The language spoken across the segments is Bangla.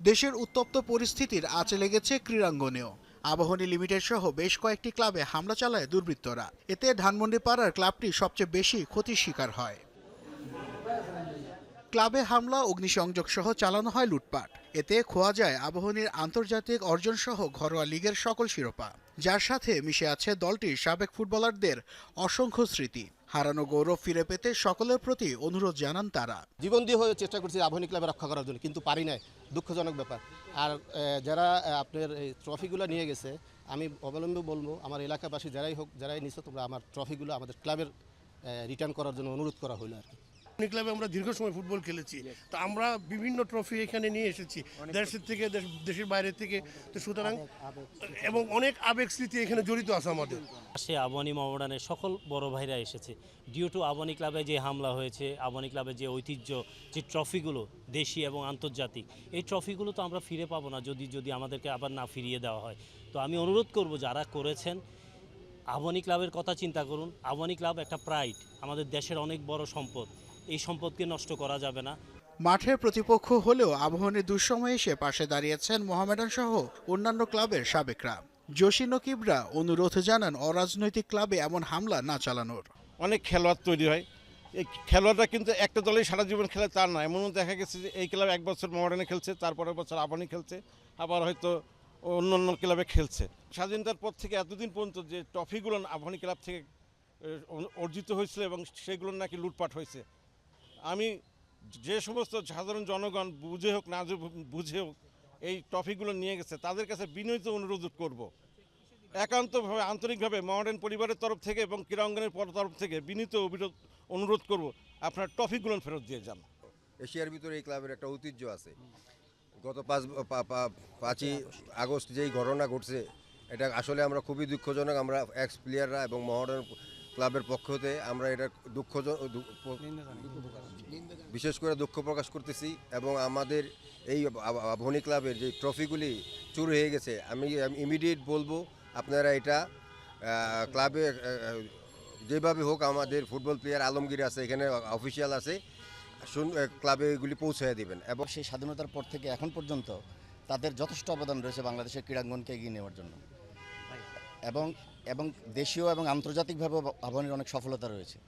দেশের উত্তপ্ত পরিস্থিতির আঁচে লেগেছে ক্রীড়াঙ্গনেও। আবাহনী লিমিটেড সহ বেশ কয়েকটি ক্লাবে হামলা চালায় দুর্বৃত্তরা। এতে ধানমন্ডি পাড়ার ক্লাবটি সবচেয়ে বেশি ক্ষতির শিকার হয়। ক্লাবে হামলা অগ্নিসংযোগ সহ চালানো হয় লুটপাট। এতে খোয়া যায় আবাহনীর আন্তর্জাতিক অর্জন সহ ঘরোয়া লিগের সকল শিরোপা। যার সাথে মিশে আছে দলটির সাবেক ফুটবলারদের অসংখ্য স্মৃতি। হারানো গৌরব ফিরে পেতে সকলের প্রতি অনুরোধ জানান তারা। জীবন দিয়ে হয়ে চেষ্টা করছি আবাহনী ক্লাবে রক্ষা করার জন্য, কিন্তু পারি নাই। দুঃখজনক ব্যাপার। আর যারা আপনার এই ট্রফিগুলো নিয়ে গেছে, আমি অবলম্বী বলব, আমার এলাকাবাসী যারাই হোক, যারাই নিছো, তোমরা আমার ট্রফিগুলো আমাদের ক্লাবের রিটার্ন করার জন্য অনুরোধ করা হলো আর কি। ক্লাবে আমরা দীর্ঘ সময় ফুটবল খেলেছি। তো আমরা বিভিন্ন ট্রফি এখানে নিয়ে এসেছি। দেশের থেকে দেশ- দেশের বাইরে থেকে। তো সুতরাং এবং অনেক আবেগ স্মৃতি এখানে জড়িত আছে আমাদের। সে আবনি মোহামেডানের সকল বড় ভাইরা এসেছে। ডিউ টু আবনি ক্লাবে যে হামলা হয়েছে আবনি ক্লাবে যে ঐতিহ্য যে ট্রফিগুলো দেশি এবং আন্তর্জাতিক এই ট্রফিগুলো তো আমরা ফিরে পাবো না যদি যদি আমাদেরকে আবার না ফিরিয়ে দেওয়া হয়। তো আমি অনুরোধ করব যারা করেছেন আবনি ক্লাবের কথা চিন্তা করুন। আবনি ক্লাব একটা প্রাইড আমাদের দেশের অনেক বড় সম্পদ। এই সম্পদকে নষ্ট করা যাবে না। মাঠের প্রতিপক্ষ হলেও আবাহনীর দুঃসময়ে এসে পাশে দাঁড়িয়েছেন মোহামেডান সহ অন্যান্য ক্লাবের সাবেকরা। জসি নকিবরা অনুরোধ জানান অরাজনৈতিক ক্লাবে এমন হামলা না চালানোর। অনেক খেলোয়াড় তৈরি হয়। এই খেলোয়াড়রা কিন্তু একটা দলেই সারা জীবন খেলে তার নয় এমনও দেখা গেছে যে এই ক্লাব এক বছর মডার্নে খেলছে তারপরের বছর আবানি খেলছে আবার হয়তো অন্য অন্য ক্লাবে খেলছে। স্বাধীনতার পর থেকে এতদিন পর্যন্ত যে ট্রফিগুলো আবাহনী ক্লাব থেকে অর্জিত হয়েছিল এবং সেগুলো নাকি লুটপাট হয়েছে। আমি যে সমস্ত সাধারণ জনগণ বুঝে হোক, না বুঝে হোক এই ট্রফিগুলো নিয়ে গেছে, তাদের কাছে বিনীত অনুরোধ করব। একান্তভাবে, আন্তরিকভাবে মডার্ন পরিবারের তরফ থেকে এবং ক্রীড়াঙ্গনের তরফ থেকে বিনীত অবিরোধ অনুরোধ করব, আপনার ট্রফিগুলো ফেরত দিয়ে যান। এশিয়ার ভিতরে এই ক্লাবের একটা ঐতিহ্য আছে। গত পাঁচ পাঁচই আগস্ট যেই ঘটনা ঘটছে, এটা আসলে আমরা খুবই দুঃখজনক। আমরা এক্স প্লেয়াররা এবং মহারণ ক্লাবের পক্ষ হতে আমরা এটা দুঃখ বিশেষ করে দুঃখ প্রকাশ করতেছি এবং আমাদের এই আবাহনী ক্লাবের যে ট্রফিগুলি চুরি হয়ে গেছে, আমি ইমিডিয়েট বলব আপনারা এটা ক্লাবে যেভাবে হোক আমাদের ফুটবল প্লেয়ার আলমগীর আছে, এখানে অফিসিয়াল আছে, শুন- ক্লাবে এগুলি পৌঁছে দিবেন এবং সেই স্বাধীনতার পর থেকে এখন পর্যন্ত তাদের যথেষ্ট অবদান রয়েছে বাংলাদেশের ক্রীড়াঙ্গনকে এগিয়ে নেওয়ার জন্য। এবং এবং দেশীয় এবং আন্তর্জাতিকভাবে আবাহনীর অনেক সফলতা রয়েছে।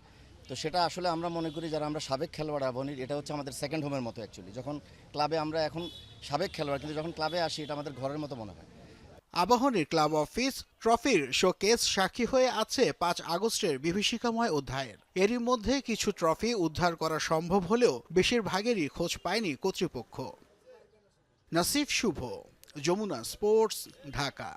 তো সেটা আসলে আমরা মনে করি যারা আমরা সাবেক খেলোয়াড় আবাহনীর এটা হচ্ছে আমাদের সেকেন্ড হোমের মতো অ্যাকচুয়ালি যখন ক্লাবে আমরা এখন সাবেক খেলোয়াড়, কিন্তু যখন ক্লাবে আসি, এটা আমাদের ঘরের মতো মনে হয়। আবাহনীর ক্লাব অফিস ট্রফির শোকেস সাক্ষী হয়ে আছে পাঁচ আগস্টের বিভীষিকাময় অধ্যায়ের। এরই মধ্যে কিছু ট্রফি উদ্ধার করা সম্ভব হলেও বেশিরভাগেরই খোঁজ পায়নি কর্তৃপক্ষ। নাসিফ শুভ, যমুনা স্পোর্টস, ঢাকা।